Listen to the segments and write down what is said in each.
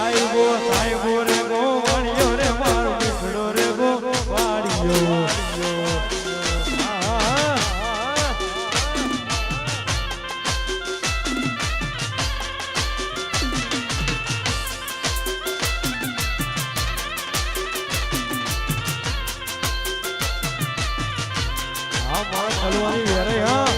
સાહેબો સાહેબો રે ગો વાણિયો રે મારો મીઠડો રે ગો મારા. ચલવાની વેરે હા.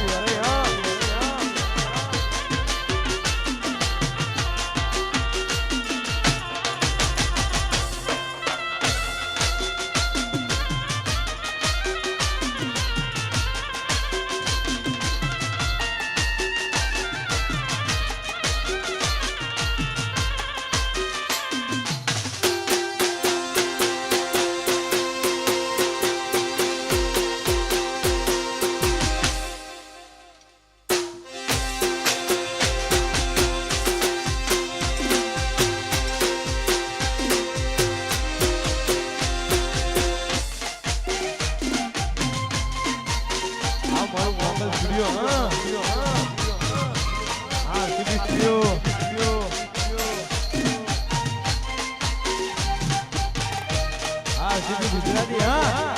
ગુજરાતી હા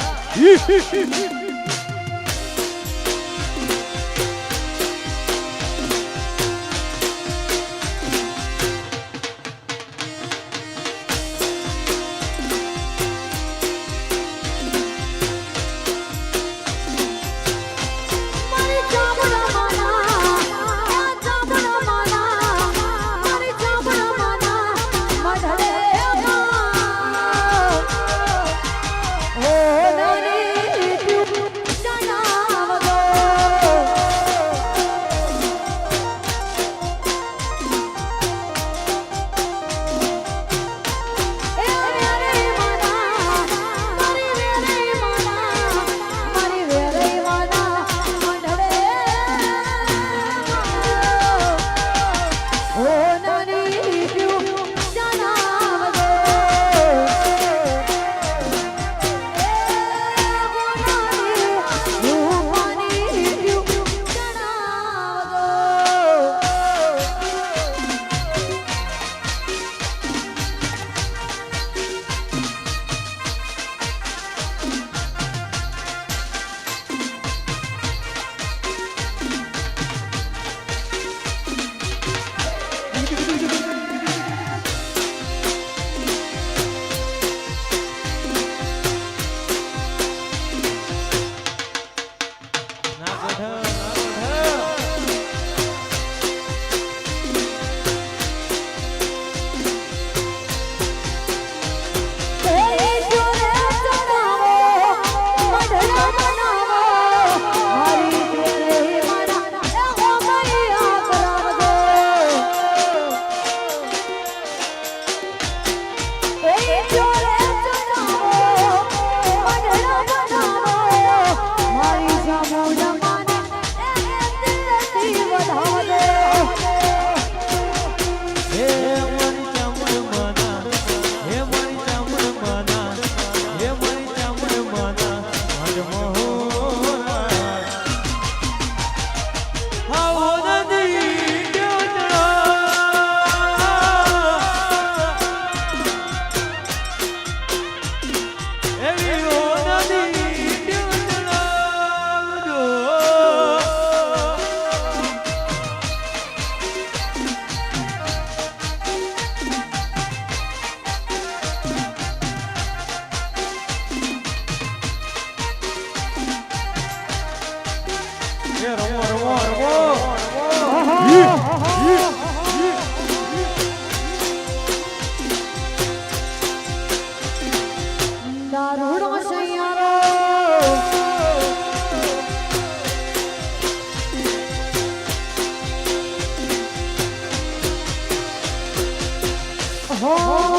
હો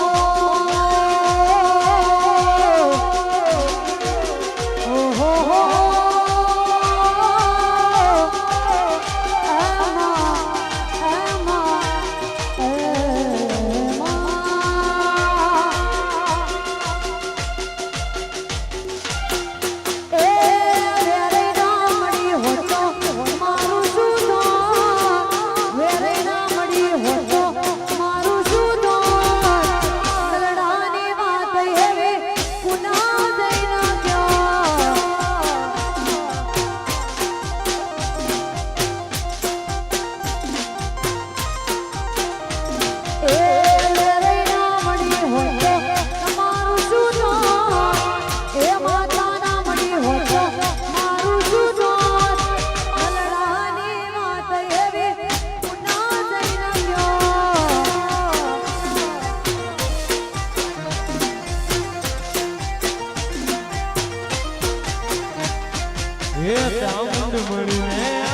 એ ચામુંડ મળીને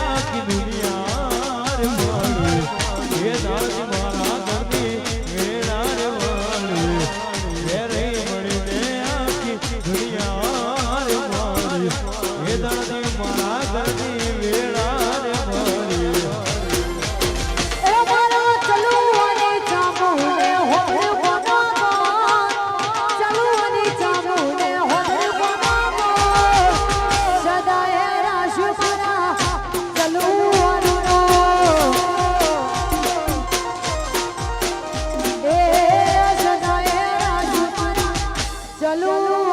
મારા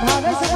好的，谢谢。